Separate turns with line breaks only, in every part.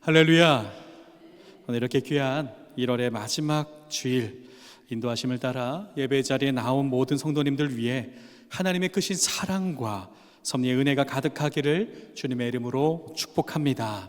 할렐루야. 오늘 이렇게 귀한 1월의 마지막 주일 인도하심을 따라 예배 자리에 나온 모든 성도님들 위해 하나님의 크신 사랑과 섭리의 은혜가 가득하기를 주님의 이름으로 축복합니다.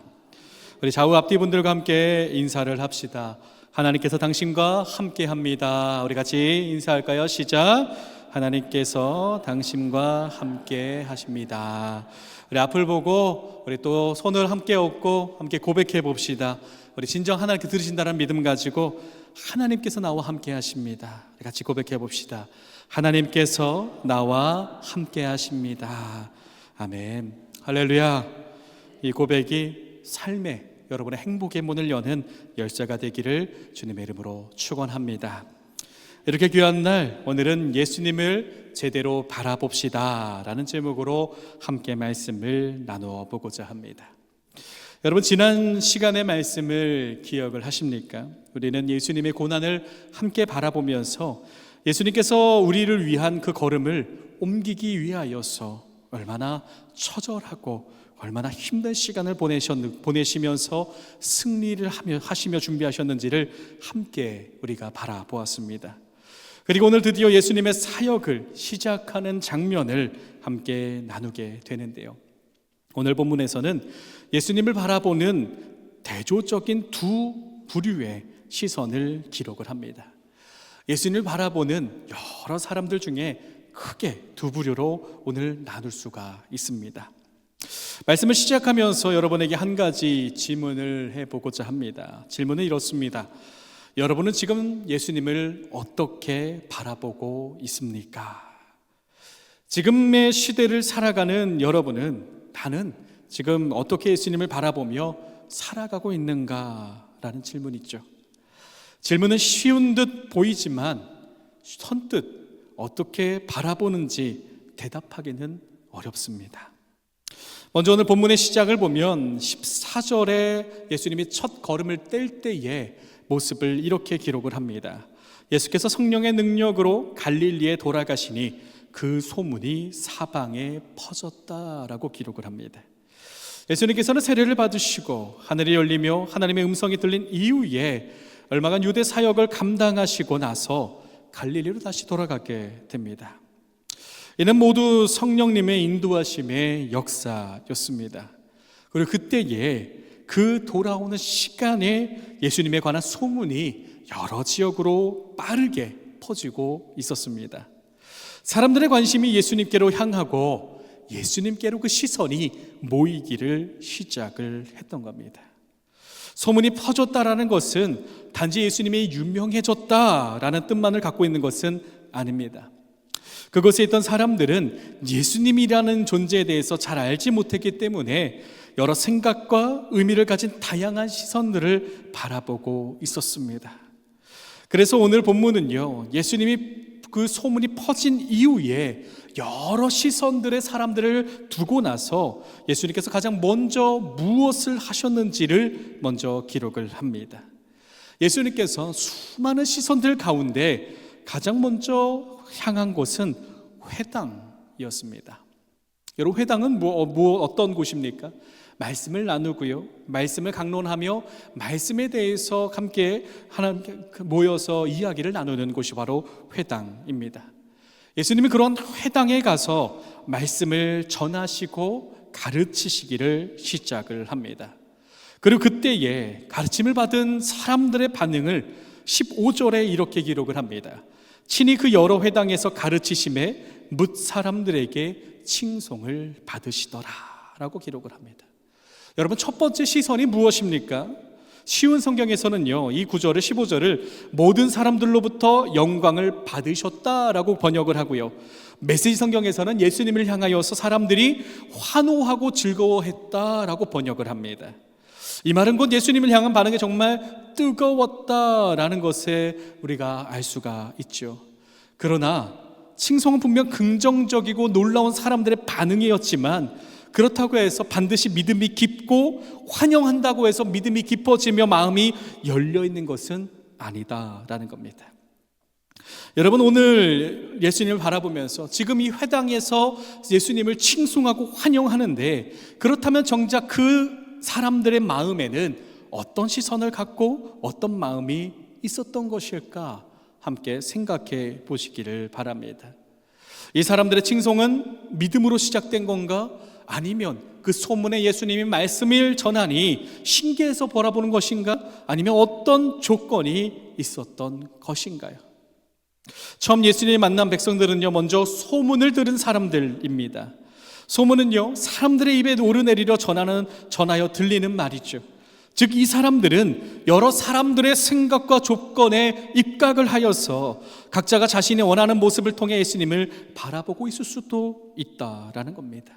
우리 좌우 앞뒤 분들과 함께 인사를 합시다. 하나님께서 당신과 함께 합니다. 우리 같이 인사할까요? 시작. 하나님께서 당신과 함께 하십니다. 우리 앞을 보고 우리 또 손을 함께 얻고 함께 고백해 봅시다. 우리 진정 하나님께 들으신다는 믿음 가지고 하나님께서 나와 함께 하십니다. 같이 고백해 봅시다. 하나님께서 나와 함께 하십니다. 아멘. 할렐루야. 이 고백이 삶의 여러분의 행복의 문을 여는 열쇠가 되기를 주님의 이름으로 축원합니다. 이렇게 귀한 날 오늘은 예수님을 제대로 바라봅시다 라는 제목으로 함께 말씀을 나누어 보고자 합니다. 여러분 지난 시간의 말씀을 기억을 하십니까? 우리는 예수님의 고난을 함께 바라보면서 예수님께서 우리를 위한 그 걸음을 옮기기 위하여서 얼마나 처절하고 얼마나 힘든 시간을 보내셨, 보내시면서 승리를 하며, 하시며 준비하셨는지를 함께 우리가 바라보았습니다. 그리고 오늘 드디어 예수님의 사역을 시작하는 장면을 함께 나누게 되는데요. 오늘 본문에서는 예수님을 바라보는 대조적인 두 부류의 시선을 기록을 합니다. 예수님을 바라보는 여러 사람들 중에 크게 두 부류로 오늘 나눌 수가 있습니다. 말씀을 시작하면서 여러분에게 한 가지 질문을 해보고자 합니다. 질문은 이렇습니다. 여러분은 지금 예수님을 어떻게 바라보고 있습니까? 지금의 시대를 살아가는 여러분은 나는 지금 어떻게 예수님을 바라보며 살아가고 있는가라는 질문이죠. 질문은 쉬운 듯 보이지만 선뜻 어떻게 바라보는지 대답하기는 어렵습니다. 먼저 오늘 본문의 시작을 보면 14절에 예수님이 첫 걸음을 뗄 때의 모습을 이렇게 기록을 합니다. 예수께서 성령의 능력으로 갈릴리에 돌아가시니 그 소문이 사방에 퍼졌다라고 기록을 합니다. 예수님께서는 세례를 받으시고 하늘이 열리며 하나님의 음성이 들린 이후에 얼마간 유대 사역을 감당하시고 나서 갈릴리로 다시 돌아가게 됩니다. 이는 모두 성령님의 인도하심의 역사였습니다. 그리고 그때에 그 돌아오는 시간에 예수님에 관한 소문이 여러 지역으로 빠르게 퍼지고 있었습니다. 사람들의 관심이 예수님께로 향하고 예수님께로 그 시선이 모이기를 시작을 했던 겁니다. 소문이 퍼졌다라는 것은 단지 예수님이 유명해졌다라는 뜻만을 갖고 있는 것은 아닙니다. 그곳에 있던 사람들은 예수님이라는 존재에 대해서 잘 알지 못했기 때문에 여러 생각과 의미를 가진 다양한 시선들을 바라보고 있었습니다. 그래서 오늘 본문은요, 예수님이 그 소문이 퍼진 이후에 여러 시선들의 사람들을 두고 나서 예수님께서 가장 먼저 무엇을 하셨는지를 먼저 기록을 합니다. 예수님께서 수많은 시선들 가운데 가장 먼저 향한 곳은 회당이었습니다. 여러분 회당은 뭐, 뭐 어떤 곳입니까? 말씀을 나누고요, 말씀을 강론하며 말씀에 대해서 함께 하나 모여서 이야기를 나누는 곳이 바로 회당입니다. 예수님이 그런 회당에 가서 말씀을 전하시고 가르치시기를 시작을 합니다. 그리고 그때에 가르침을 받은 사람들의 반응을 15절에 이렇게 기록을 합니다. 친히 그 여러 회당에서 가르치심에 묻 사람들에게 칭송을 받으시더라 라고 기록을 합니다. 여러분 첫 번째 시선이 무엇입니까? 쉬운 성경에서는요, 이 구절을 15절을 모든 사람들로부터 영광을 받으셨다라고 번역을 하고요. 메시지 성경에서는 예수님을 향하여서 사람들이 환호하고 즐거워했다라고 번역을 합니다. 이 말은 곧 예수님을 향한 반응이 정말 뜨거웠다라는 것에 우리가 알 수가 있죠. 그러나 칭송은 분명 긍정적이고 놀라운 사람들의 반응이었지만 그렇다고 해서 반드시 믿음이 깊고 환영한다고 해서 믿음이 깊어지며 마음이 열려 있는 것은 아니다라는 겁니다. 여러분 오늘 예수님을 바라보면서 지금 이 회당에서 예수님을 칭송하고 환영하는데 그렇다면 정작 그 사람들의 마음에는 어떤 시선을 갖고 어떤 마음이 있었던 것일까 함께 생각해 보시기를 바랍니다. 이 사람들의 칭송은 믿음으로 시작된 건가? 아니면 그 소문에 예수님이 말씀을 전하니 신기해서 바라보는 것인가? 아니면 어떤 조건이 있었던 것인가요? 처음 예수님을 만난 백성들은요, 먼저 소문을 들은 사람들입니다. 소문은요, 사람들의 입에 오르내리려 전하는, 전하여 들리는 말이죠. 즉, 이 사람들은 여러 사람들의 생각과 조건에 입각을 하여서 각자가 자신이 원하는 모습을 통해 예수님을 바라보고 있을 수도 있다라는 겁니다.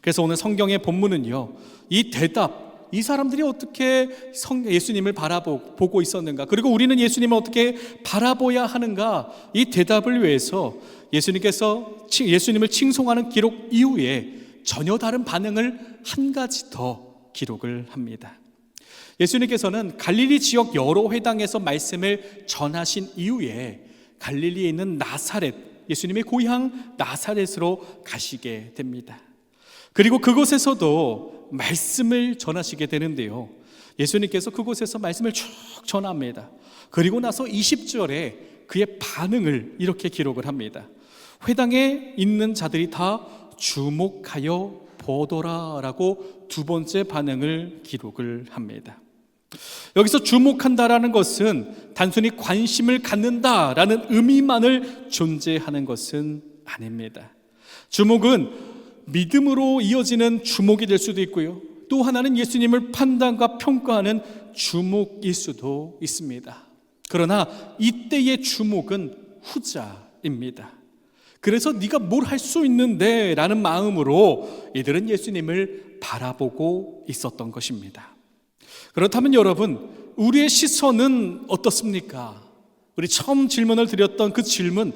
그래서 오늘 성경의 본문은요, 이 대답, 이 사람들이 어떻게 성, 예수님을 바라보고 있었는가, 그리고 우리는 예수님을 어떻게 바라보야 하는가, 이 대답을 위해서 예수님께서 예수님을 칭송하는 기록 이후에 전혀 다른 반응을 한 가지 더 기록을 합니다. 예수님께서는 갈릴리 지역 여러 회당에서 말씀을 전하신 이후에 갈릴리에 있는 나사렛, 예수님의 고향 나사렛으로 가시게 됩니다. 그리고 그곳에서도 말씀을 전하시게 되는데요. 예수님께서 그곳에서 말씀을 쭉 전합니다. 그리고 나서 20절에 그의 반응을 이렇게 기록을 합니다. 회당에 있는 자들이 다 주목하여 보더라라고 두 번째 반응을 기록을 합니다. 여기서 주목한다라는 것은 단순히 관심을 갖는다라는 의미만을 존재하는 것은 아닙니다. 주목은 믿음으로 이어지는 주목이 될 수도 있고요. 또 하나는 예수님을 판단과 평가하는 주목일 수도 있습니다. 그러나 이때의 주목은 후자입니다. 그래서 네가 뭘 할 수 있는데 라는 마음으로 이들은 예수님을 바라보고 있었던 것입니다. 그렇다면 여러분, 우리의 시선은 어떻습니까? 우리 처음 질문을 드렸던 그 질문,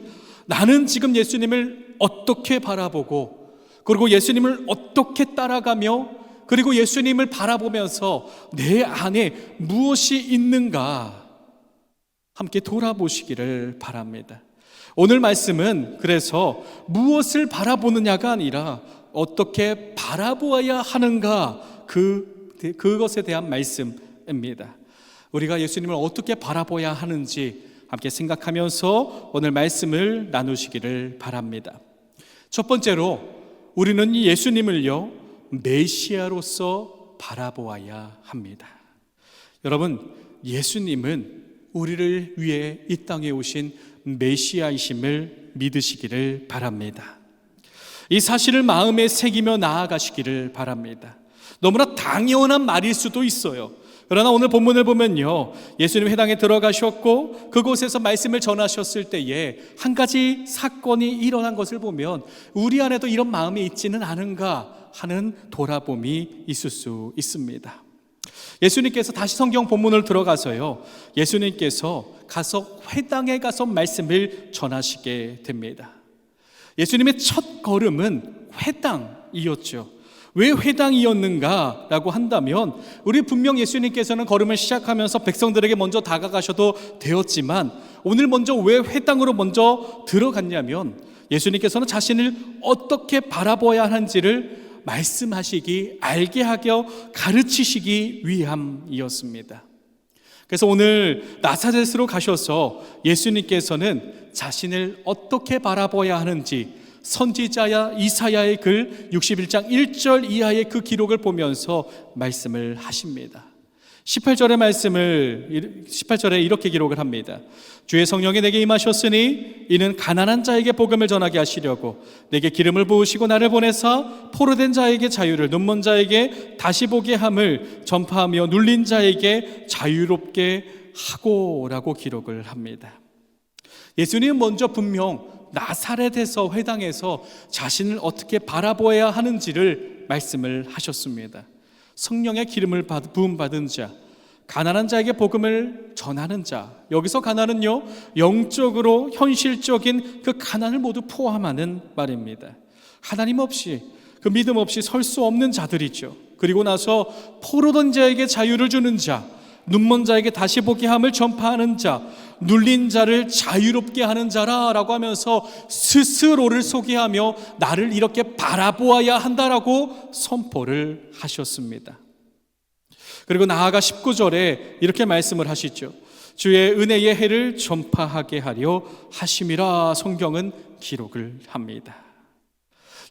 나는 지금 예수님을 어떻게 바라보고, 그리고 예수님을 어떻게 따라가며, 그리고 예수님을 바라보면서 내 안에 무엇이 있는가, 함께 돌아보시기를 바랍니다. 오늘 말씀은 그래서 무엇을 바라보느냐가 아니라 어떻게 바라보아야 하는가 그 그것에 대한 말씀입니다. 우리가 예수님을 어떻게 바라보아야 하는지 함께 생각하면서 오늘 말씀을 나누시기를 바랍니다. 첫 번째로 우리는 예수님을요 메시아로서 바라보아야 합니다. 여러분 예수님은 우리를 위해 이 땅에 오신 메시아이심을 믿으시기를 바랍니다. 이 사실을 마음에 새기며 나아가시기를 바랍니다. 너무나 당연한 말일 수도 있어요. 그러나 오늘 본문을 보면요. 예수님 회당에 들어가셨고 그곳에서 말씀을 전하셨을 때에 한 가지 사건이 일어난 것을 보면 우리 안에도 이런 마음이 있지는 않은가 하는 돌아봄이 있을 수 있습니다. 예수님께서 다시 성경 본문을 들어가서요. 예수님께서 가서 회당에 가서 말씀을 전하시게 됩니다. 예수님의 첫 걸음은 회당이었죠. 왜 회당이었는가? 라고 한다면, 우리 분명 예수님께서는 걸음을 시작하면서 백성들에게 먼저 다가가셔도 되었지만, 오늘 먼저 왜 회당으로 먼저 들어갔냐면, 예수님께서는 자신을 어떻게 바라봐야 하는지를 말씀하시기, 알게 하겨 가르치시기 위함이었습니다. 그래서 오늘 나사렛으로 가셔서 예수님께서는 자신을 어떻게 바라봐야 하는지 선지자야 이사야의 글 61장 1절 이하의 그 기록을 보면서 말씀을 하십니다. 18절의 말씀을 18절에 이렇게 기록을 합니다. 주의 성령이 내게 임하셨으니 이는 가난한 자에게 복음을 전하게 하시려고 내게 기름을 부으시고 나를 보내사 포로된 자에게 자유를 눈먼 자에게 다시 보게 함을 전파하며 눌린 자에게 자유롭게 하고라고 기록을 합니다. 예수님은 먼저 분명 나사렛에서 회당에서 자신을 어떻게 바라보아야 하는지를 말씀을 하셨습니다. 성령의 기름을 부음 받은 자, 가난한 자에게 복음을 전하는 자. 여기서 가난은요, 영적으로 현실적인 그 가난을 모두 포함하는 말입니다. 하나님 없이, 그 믿음 없이 설 수 없는 자들이죠. 그리고 나서 포로던 자에게 자유를 주는 자, 눈먼 자에게 다시 보게 함을 전파하는 자, 눌린 자를 자유롭게 하는 자라라고 하면서 스스로를 소개하며 나를 이렇게 바라보아야 한다라고 선포를 하셨습니다. 그리고 나아가 19절에 이렇게 말씀을 하시죠. 주의 은혜의 해를 전파하게 하려 하심이라 성경은 기록을 합니다.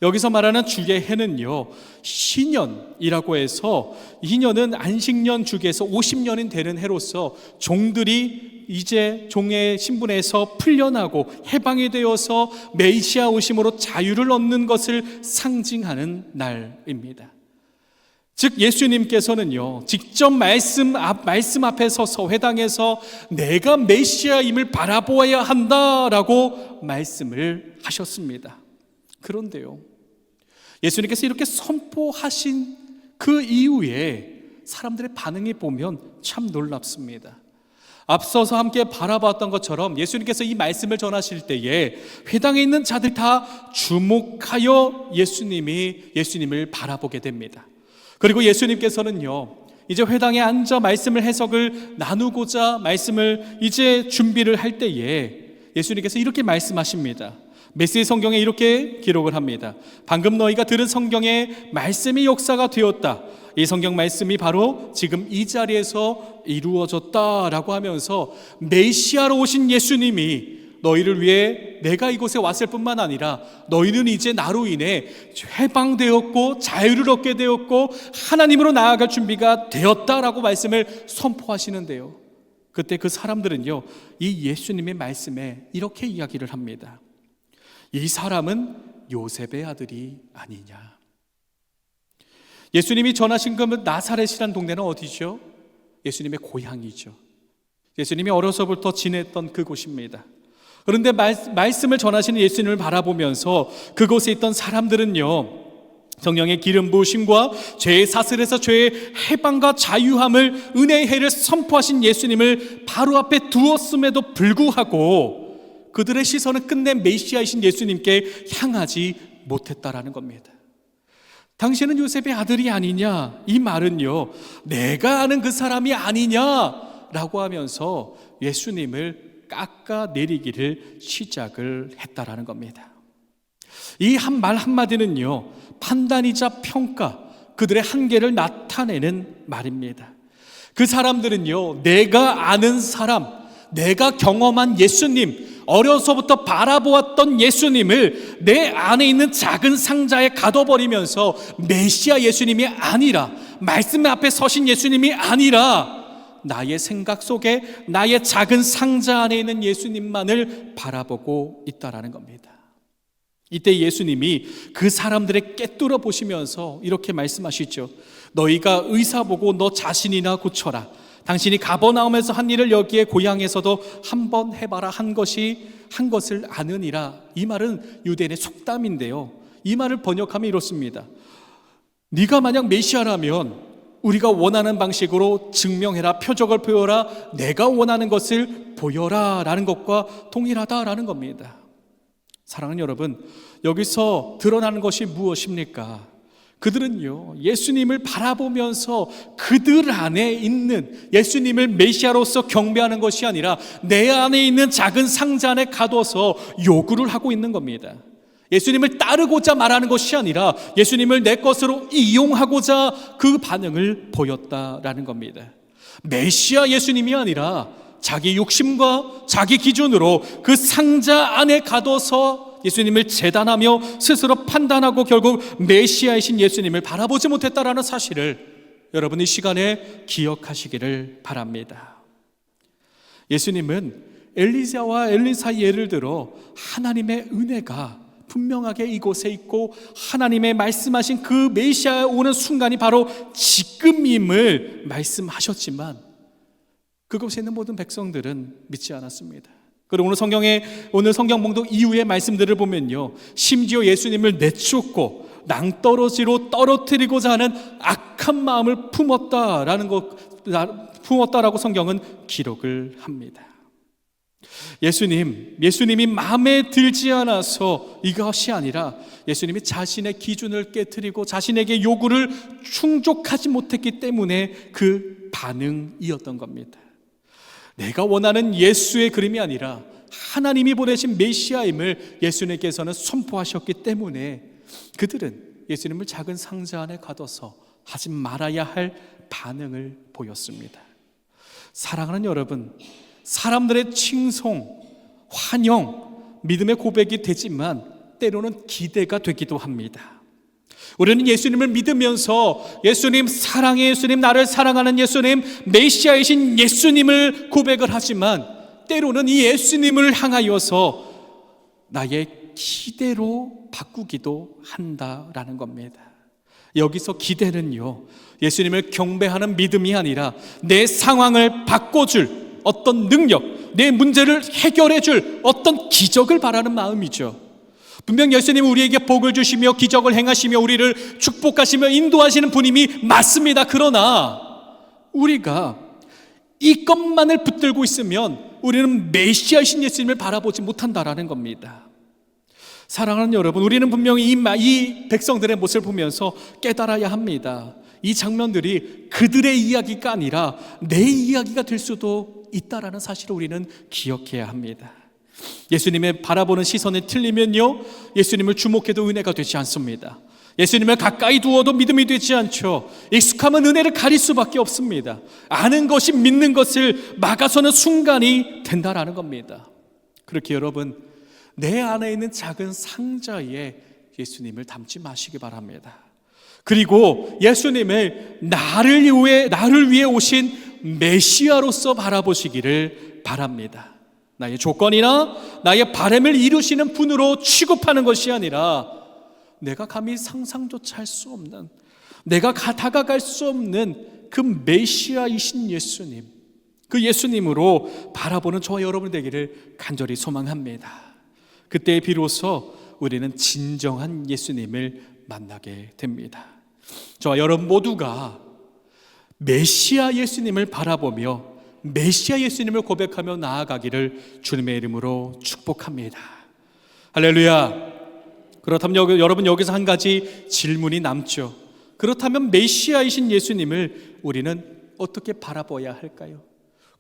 여기서 말하는 주의 해는요, 신년이라고 해서 신년은 안식년 주기에서 50년이 되는 해로서 종들이 이제 종의 신분에서 풀려나고 해방이 되어서 메시아 오심으로 자유를 얻는 것을 상징하는 날입니다. 즉 예수님께서는요 직접 말씀 앞 말씀 앞에 서서 회당에서 내가 메시아임을 바라보아야 한다라고 말씀을 하셨습니다. 그런데요 예수님께서 이렇게 선포하신 그 이후에 사람들의 반응이 보면 참 놀랍습니다. 앞서서 함께 바라봤던 것처럼 예수님께서 이 말씀을 전하실 때에 회당에 있는 자들 다 주목하여 예수님이 예수님을 바라보게 됩니다. 그리고 예수님께서는요, 이제 회당에 앉아 말씀을 해석을 나누고자 말씀을 이제 준비를 할 때에 예수님께서 이렇게 말씀하십니다. 메시지 성경에 이렇게 기록을 합니다. 방금 너희가 들은 성경의 말씀이 역사가 되었다. 이 성경 말씀이 바로 지금 이 자리에서 이루어졌다라고 하면서 메시아로 오신 예수님이 너희를 위해 내가 이곳에 왔을 뿐만 아니라 너희는 이제 나로 인해 해방되었고 자유를 얻게 되었고 하나님으로 나아갈 준비가 되었다라고 말씀을 선포하시는데요. 그때 그 사람들은요, 이 예수님의 말씀에 이렇게 이야기를 합니다. 이 사람은 요셉의 아들이 아니냐. 예수님이 전하신 그 나사렛이란 동네는 어디죠? 예수님의 고향이죠. 예수님이 어려서부터 지냈던 그곳입니다. 그런데 말, 말씀을 전하시는 예수님을 바라보면서 그곳에 있던 사람들은요, 성령의 기름 부으심과 죄의 사슬에서 죄의 해방과 자유함을 은혜의 해를 선포하신 예수님을 바로 앞에 두었음에도 불구하고 그들의 시선은 끝내 메시아이신 예수님께 향하지 못했다라는 겁니다. 당신은 요셉의 아들이 아니냐? 이 말은요, 내가 아는 그 사람이 아니냐 라고 하면서 예수님을 깎아내리기를 시작을 했다라는 겁니다. 이 한 말 한마디는요, 판단이자 평가, 그들의 한계를 나타내는 말입니다. 그 사람들은요, 내가 아는 사람, 내가 경험한 예수님, 어려서부터 바라보았던 예수님을 내 안에 있는 작은 상자에 가둬버리면서 메시아 예수님이 아니라 말씀 앞에 서신 예수님이 아니라 나의 생각 속에 나의 작은 상자 안에 있는 예수님만을 바라보고 있다라는 겁니다. 이때 예수님이 그 사람들의 깨뚫어 보시면서 이렇게 말씀하시죠. 너희가 의사 보고 너 자신이나 고쳐라. 당신이 가버나움에서 한 일을 여기에 고향에서도 한 번 해봐라 한 것이 한 것을 아느니라. 이 말은 유대인의 속담인데요. 이 말을 번역하면 이렇습니다. 네가 만약 메시아라면 우리가 원하는 방식으로 증명해라, 표적을 보여라, 내가 원하는 것을 보여라 라는 것과 동일하다라는 겁니다. 사랑하는 여러분, 여기서 드러나는 것이 무엇입니까? 그들은요, 예수님을 바라보면서 그들 안에 있는 예수님을 메시아로서 경배하는 것이 아니라 내 안에 있는 작은 상자 안에 가둬서 요구를 하고 있는 겁니다. 예수님을 따르고자 말하는 것이 아니라 예수님을 내 것으로 이용하고자 그 반응을 보였다라는 겁니다. 메시아 예수님이 아니라 자기 욕심과 자기 기준으로 그 상자 안에 가둬서 예수님을 재단하며 스스로 판단하고 결국 메시아이신 예수님을 바라보지 못했다라는 사실을 여러분 이 시간에 기억하시기를 바랍니다. 예수님은 엘리자와 엘리사 예를 들어 하나님의 은혜가 분명하게 이곳에 있고 하나님의 말씀하신 그 메시아에 오는 순간이 바로 지금임을 말씀하셨지만 그곳에 있는 모든 백성들은 믿지 않았습니다. 그리고 오늘 성경에 오늘 성경 봉독 이후의 말씀들을 보면요. 심지어 예수님을 내쫓고 낭떠러지로 떨어뜨리고자 하는 악한 마음을 품었다라는 것 품었다라고 성경은 기록을 합니다. 예수님, 예수님이 마음에 들지 않아서 이것이 아니라 예수님이 자신의 기준을 깨뜨리고 자신에게 요구를 충족하지 못했기 때문에 그 반응이었던 겁니다. 내가 원하는 예수의 그림이 아니라 하나님이 보내신 메시아임을 예수님께서는 선포하셨기 때문에 그들은 예수님을 작은 상자 안에 가둬서 하지 말아야 할 반응을 보였습니다. 사랑하는 여러분, 사람들의 칭송, 환영, 믿음의 고백이 되지만 때로는 기대가 되기도 합니다. 우리는 예수님을 믿으면서 예수님 사랑해 예수님 나를 사랑하는 예수님 메시아이신 예수님을 고백을 하지만 때로는 이 예수님을 향하여서 나의 기대로 바꾸기도 한다라는 겁니다. 여기서 기대는요, 예수님을 경배하는 믿음이 아니라 내 상황을 바꿔줄 어떤 능력, 내 문제를 해결해줄 어떤 기적을 바라는 마음이죠. 분명 예수님은 우리에게 복을 주시며 기적을 행하시며 우리를 축복하시며 인도하시는 분임이 맞습니다. 그러나 우리가 이것만을 붙들고 있으면 우리는 메시아이신 예수님을 바라보지 못한다라는 겁니다. 사랑하는 여러분, 우리는 분명히 이, 마- 이 백성들의 모습을 보면서 깨달아야 합니다. 이 장면들이 그들의 이야기가 아니라 내 이야기가 될 수도 있다라는 사실을 우리는 기억해야 합니다. 예수님의 바라보는 시선이 틀리면요, 예수님을 주목해도 은혜가 되지 않습니다. 예수님을 가까이 두어도 믿음이 되지 않죠. 익숙하면 은혜를 가릴 수밖에 없습니다. 아는 것이 믿는 것을 막아서는 순간이 된다라는 겁니다. 그렇게 여러분, 내 안에 있는 작은 상자에 예수님을 담지 마시기 바랍니다. 그리고 예수님을 나를 위해, 나를 위해 오신 메시아로서 바라보시기를 바랍니다. 나의 조건이나 나의 바램을 이루시는 분으로 취급하는 것이 아니라 내가 감히 상상조차 할 수 없는 내가 가- 다가갈 수 없는 그 메시아이신 예수님 그 예수님으로 바라보는 저와 여러분 되기를 간절히 소망합니다. 그때 비로소 우리는 진정한 예수님을 만나게 됩니다. 저와 여러분 모두가 메시아 예수님을 바라보며 메시아 예수님을 고백하며 나아가기를 주님의 이름으로 축복합니다. 할렐루야. 그렇다면 여러분 여기서 한 가지 질문이 남죠. 그렇다면 메시아이신 예수님을 우리는 어떻게 바라봐야 할까요?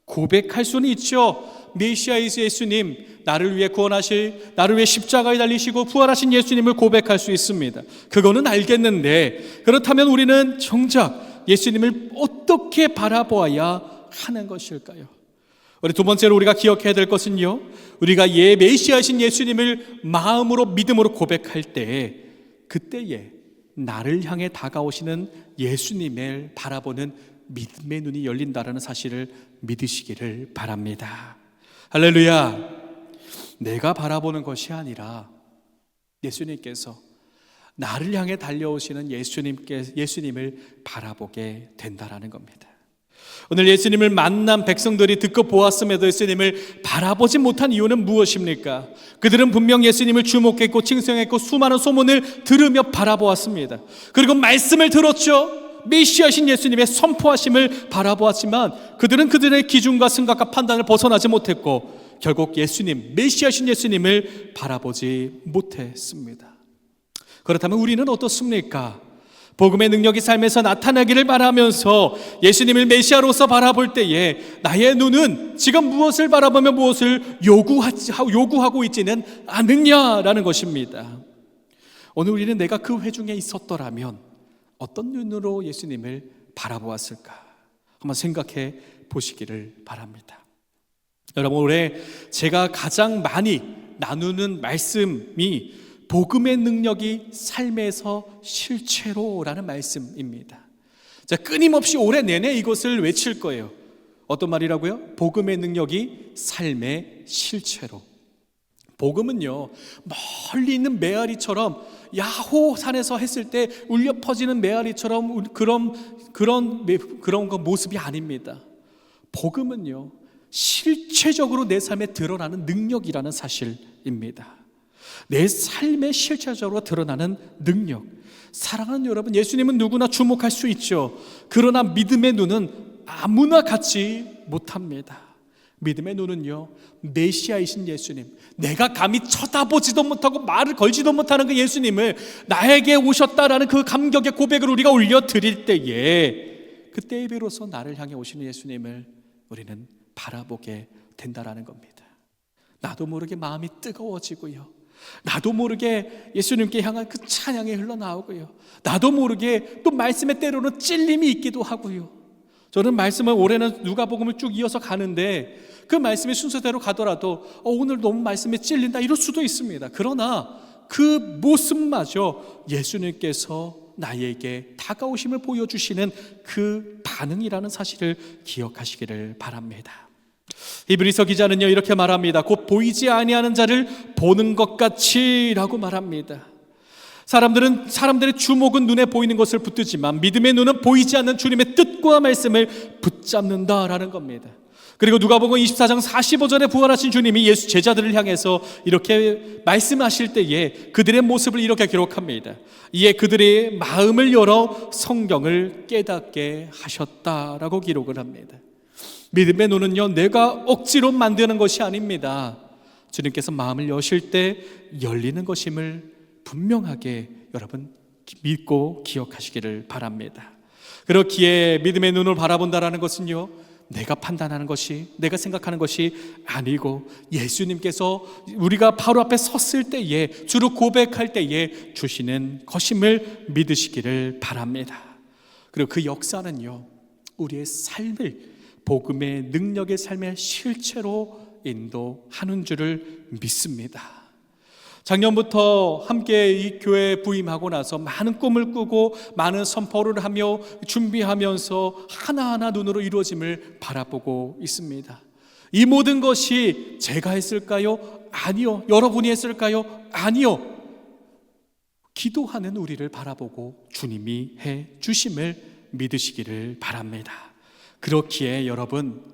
고백할 수는 있죠. 메시아이신 예수님, 나를 위해 구원하실, 나를 위해 십자가에 달리시고 부활하신 예수님을 고백할 수 있습니다. 그거는 알겠는데, 그렇다면 우리는 정작 예수님을 어떻게 바라보아야 하는 것일까요? 우리 두 번째로 우리가 기억해야 될 것은요, 우리가 예 메시아신 예수님을 마음으로 믿음으로 고백할 때, 그때에 나를 향해 다가오시는 예수님을 바라보는 믿음의 눈이 열린다라는 사실을 믿으시기를 바랍니다. 할렐루야. 내가 바라보는 것이 아니라 예수님께서 나를 향해 달려오시는 예수님께 예수님을 바라보게 된다라는 겁니다. 오늘 예수님을 만난 백성들이 듣고 보았음에도 예수님을 바라보지 못한 이유는 무엇입니까? 그들은 분명 예수님을 주목했고 칭송했고 수많은 소문을 들으며 바라보았습니다. 그리고 말씀을 들었죠. 메시아신 예수님의 선포하심을 바라보았지만 그들은 그들의 기준과 생각과 판단을 벗어나지 못했고 결국 예수님, 메시아신 예수님을 바라보지 못했습니다. 그렇다면 우리는 어떻습니까? 복음의 능력이 삶에서 나타나기를 바라면서 예수님을 메시아로서 바라볼 때에 나의 눈은 지금 무엇을 바라보며 무엇을 요구하고 있지는 않느냐라는 것입니다. 오늘 우리는 내가 그 회중에 있었더라면 어떤 눈으로 예수님을 바라보았을까? 한번 생각해 보시기를 바랍니다. 여러분, 올해 제가 가장 많이 나누는 말씀이 복음의 능력이 삶에서 실체로라는 말씀입니다. 자, 끊임없이 올해 내내 이것을 외칠 거예요. 어떤 말이라고요? 복음의 능력이 삶의 실체로. 복음은요, 멀리 있는 메아리처럼 야호 산에서 했을 때 울려 퍼지는 메아리처럼 그런, 그런, 그런 거 모습이 아닙니다. 복음은요, 실체적으로 내 삶에 드러나는 능력이라는 사실입니다. 내 삶에 실체적으로 드러나는 능력. 사랑하는 여러분, 예수님은 누구나 주목할 수 있죠. 그러나 믿음의 눈은 아무나 갖지 못합니다. 믿음의 눈은요, 메시아이신 예수님, 내가 감히 쳐다보지도 못하고 말을 걸지도 못하는 그 예수님을 나에게 오셨다라는 그 감격의 고백을 우리가 올려드릴 때에, 그때에 비로소 나를 향해 오시는 예수님을 우리는 바라보게 된다라는 겁니다. 나도 모르게 마음이 뜨거워지고요. 나도 모르게 예수님께 향한 그 찬양이 흘러나오고요. 나도 모르게 또 말씀에 때로는 찔림이 있기도 하고요. 저는 말씀을 올해는 누가복음을 쭉 이어서 가는데 그 말씀의 순서대로 가더라도 어, 오늘 너무 말씀에 찔린다 이럴 수도 있습니다. 그러나 그 모습마저 예수님께서 나에게 다가오심을 보여주시는 그 반응이라는 사실을 기억하시기를 바랍니다. 히브리서 기자는요 이렇게 말합니다. 곧 보이지 아니하는 자를 보는 것 같이라고 말합니다. 사람들은 사람들의 주목은 눈에 보이는 것을 붙들지만 믿음의 눈은 보이지 않는 주님의 뜻과 말씀을 붙잡는다라는 겁니다. 그리고 누가복음 24장 45절에 부활하신 주님이 예수 제자들을 향해서 이렇게 말씀하실 때에 그들의 모습을 이렇게 기록합니다. 이에 그들의 마음을 열어 성경을 깨닫게 하셨다라고 기록을 합니다. 믿음의 눈은요, 내가 억지로 만드는 것이 아닙니다. 주님께서 마음을 여실 때 열리는 것임을 분명하게 여러분 믿고 기억하시기를 바랍니다. 그렇기에 믿음의 눈을 바라본다라는 것은요, 내가 판단하는 것이, 내가 생각하는 것이 아니고 예수님께서 우리가 바로 앞에 섰을 때에, 주로 고백할 때에 주시는 것임을 믿으시기를 바랍니다. 그리고 그 역사는요, 우리의 삶을 복음의 능력의 삶의 실체로 인도하는 줄을 믿습니다. 작년부터 함께 이 교회에 부임하고 나서 많은 꿈을 꾸고 많은 선포를 하며 준비하면서 하나하나 눈으로 이루어짐을 바라보고 있습니다. 이 모든 것이 제가 했을까요? 아니요. 여러분이 했을까요? 아니요. 기도하는 우리를 바라보고 주님이 해 주심을 믿으시기를 바랍니다. 그렇기에 여러분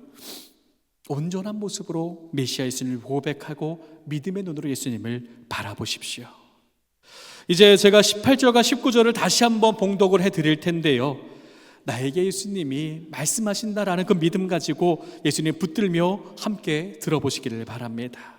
온전한 모습으로 메시아 예수님을 고백하고 믿음의 눈으로 예수님을 바라보십시오. 이제 제가 18절과 19절을 다시 한번 봉독을 해 드릴 텐데요. 나에게 예수님이 말씀하신다라는 그 믿음 가지고 예수님 붙들며 함께 들어보시기를 바랍니다.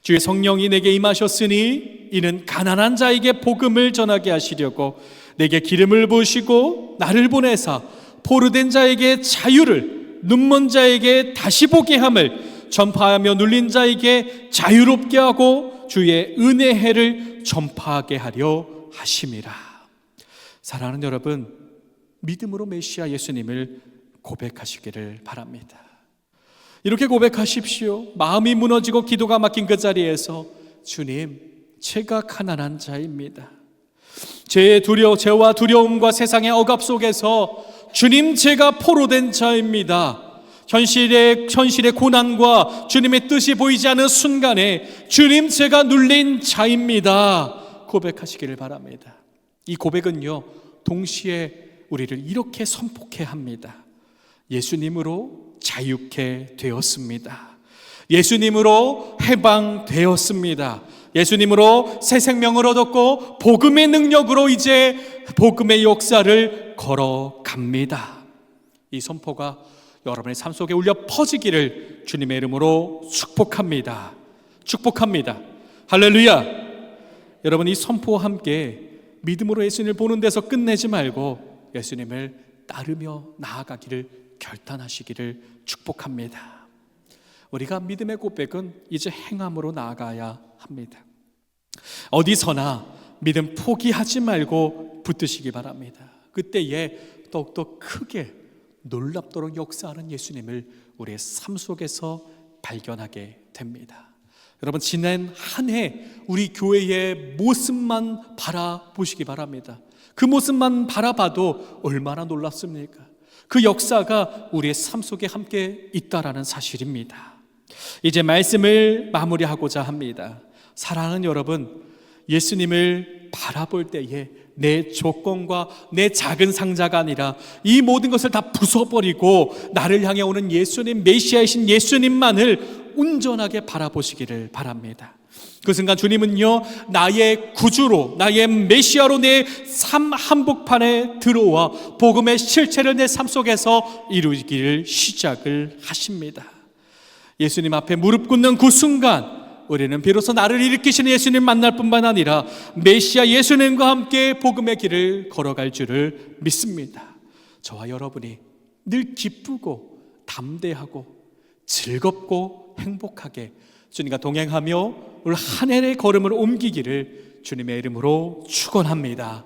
주의 성령이 내게 임하셨으니 이는 가난한 자에게 복음을 전하게 하시려고 내게 기름을 부으시고 나를 보내사 포르된 자에게 자유를 눈먼 자에게 다시 보게 함을 전파하며 눌린 자에게 자유롭게 하고 주의 은혜 해를 전파하게 하려 하심이라. 사랑하는 여러분, 믿음으로 메시아 예수님을 고백하시기를 바랍니다. 이렇게 고백하십시오. 마음이 무너지고 기도가 막힌 그 자리에서 주님, 제가 가난한 자입니다. 제 두려 죄와 두려움과 세상의 억압 속에서 주님 제가 포로된 자입니다. 현실의 현실의 고난과 주님의 뜻이 보이지 않는 순간에 주님 제가 눌린 자입니다. 고백하시기를 바랍니다. 이 고백은요 동시에 우리를 이렇게 선포케 합니다. 예수님으로 자유케 되었습니다. 예수님으로 해방되었습니다. 예수님으로 새 생명을 얻었고 복음의 능력으로 이제 복음의 역사를 걸어갑니다. 이 선포가 여러분의 삶 속에 울려 퍼지기를 주님의 이름으로 축복합니다. 축복합니다. 할렐루야. 여러분 이 선포와 함께 믿음으로 예수님을 보는 데서 끝내지 말고 예수님을 따르며 나아가기를 결단하시기를 축복합니다. 우리가 믿음의 고백은 이제 행함으로 나아가야 합니다. 어디서나 믿음 포기하지 말고 붙드시기 바랍니다. 그때에 더욱더 크게 놀랍도록 역사하는 예수님을 우리의 삶 속에서 발견하게 됩니다. 여러분 지난 한 해 우리 교회의 모습만 바라보시기 바랍니다. 그 모습만 바라봐도 얼마나 놀랍습니까? 그 역사가 우리의 삶 속에 함께 있다라는 사실입니다. 이제 말씀을 마무리하고자 합니다. 사랑하는 여러분, 예수님을 바라볼 때에 내 조건과 내 작은 상자가 아니라 이 모든 것을 다 부숴버리고 나를 향해 오는 예수님, 메시아이신 예수님만을 온전하게 바라보시기를 바랍니다. 그 순간 주님은요, 나의 구주로, 나의 메시아로 내 삶 한복판에 들어와 복음의 실체를 내 삶 속에서 이루기를 시작을 하십니다. 예수님 앞에 무릎 꿇는 그 순간, 우리는 비로소 나를 일으키시는 예수님 만날 뿐만 아니라 메시아 예수님과 함께 복음의 길을 걸어갈 줄을 믿습니다. 저와 여러분이 늘 기쁘고 담대하고 즐겁고 행복하게 주님과 동행하며 올한 해의 걸음을 옮기기를 주님의 이름으로 축원합니다.